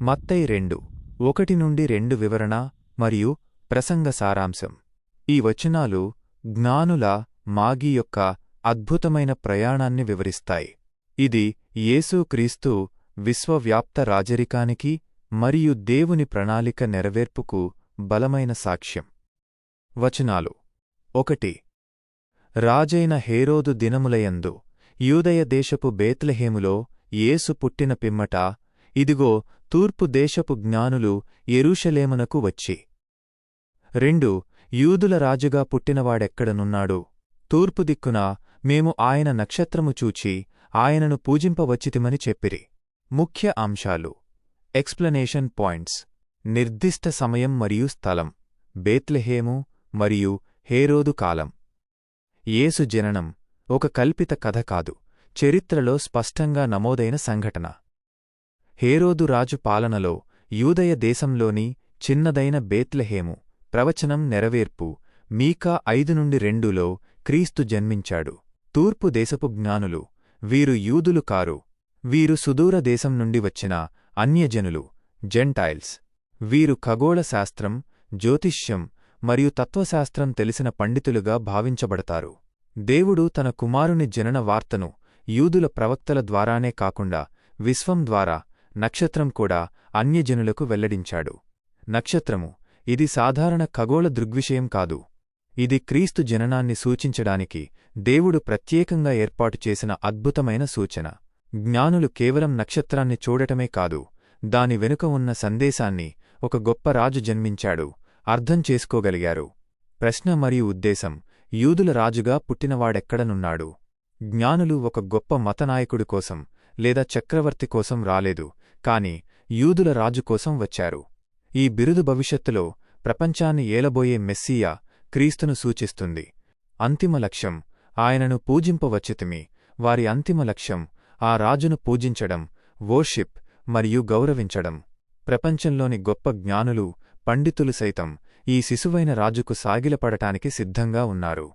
మత్తై రెండు ఒకటి నుండి రెండు వివరణ మరియు ప్రసంగ సారాంశం. ఈ వచనాలు జ్ఞానుల మాగి యొక్క అద్భుతమైన ప్రయాణాన్ని వివరిస్తాయి. ఇది యేసుక్రీస్తు విశ్వవ్యాప్త రాజరికానికి మరియు దేవుని ప్రణాళిక నెరవేర్పుకు బలమైన సాక్ష్యం. వచనాలు ఒకటి రాజైన హేరోదు దినములయందు యూదయ దేశపు బేత్లహేములో యేసు పుట్టిన పిమ్మట ఇదిగో తూర్పు దేశపు జ్ఞానులు ఎరూషలేమునకు వచ్చి రెండు యూదుల రాజుగా పుట్టినవాడెక్కడనున్నాడు? తూర్పు దిక్కున మేము ఆయన నక్షత్రము చూచి ఆయనను పూజింపవచ్చితిమని చెప్పిరి. ముఖ్య అంశాలు. Explanation points. నిర్దిష్ట సమయం మరియు స్థలం. బేత్లెహేము మరియు హేరోదు కాలం. యేసు జననం ఒక కల్పిత కథ కాదు. చరిత్రలో స్పష్టంగా నమోదైన సంఘటన. హేరోదు రాజు పాలనలో యూదయ దేశంలోని చిన్నదైన బేత్లెహేము ప్రవచనం నెరవేర్పు మీకా ఐదు నుండి రెండులో క్రీస్తు జన్మించాడు. తూర్పు దేశపు జ్ఞానులు వీరు యూదులు కారు వీరు సుదూర దేశం నుండి వచ్చిన అన్యజనులు జెంటైల్స్. వీరు ఖగోళ శాస్త్రం జ్యోతిష్యం మరియు తత్వశాస్త్రం తెలిసిన పండితులుగా భావించబడతారు. దేవుడు తన కుమారుని జనన వార్తను యూదుల ప్రవక్తల ద్వారానే కాకుండా విశ్వం ద్వారా నక్షత్రం కూడా అన్యజనులకు వెల్లడించాడు. నక్షత్రము ఇది సాధారణ ఖగోళ దృగ్విషయం కాదు. ఇది క్రీస్తు జననాన్ని సూచించడానికి దేవుడు ప్రత్యేకంగా ఏర్పాటు చేసిన అద్భుతమైన సూచన. జ్ఞానులు కేవలం నక్షత్రాన్ని చూడటమే కాదు దాని వెనుక ఉన్న సందేశాన్ని ఒక గొప్ప రాజు జన్మించాడు అర్థం చేసుకోగలిగారు. ప్రశ్న మరియు ఉద్దేశం యూదుల రాజుగా పుట్టినవాడెక్కడనున్నాడు? జ్ఞానులు ఒక గొప్ప మతనాయకుడి కోసం లేదా చక్రవర్తి కోసం రాలేదు కాని యూదుల రాజు కోసం వచ్చారు. ఈ బిరుదు భవిష్యత్తులో ప్రపంచాన్ని ఏలబోయే మెస్సియా క్రీస్తును సూచిస్తుంది. అంతిమ లక్ష్యం ఆయనను పూజింపవచ్చితిమి. వారి అంతిమ లక్ష్యం ఆ రాజును పూజించడం వోర్షిప్ మరియు గౌరవించడం. ప్రపంచంలోని గొప్ప జ్ఞానులు పండితులు సైతం ఈ శిశువైన రాజుకు సాగిలపడటానికి సిద్ధంగా ఉన్నారు.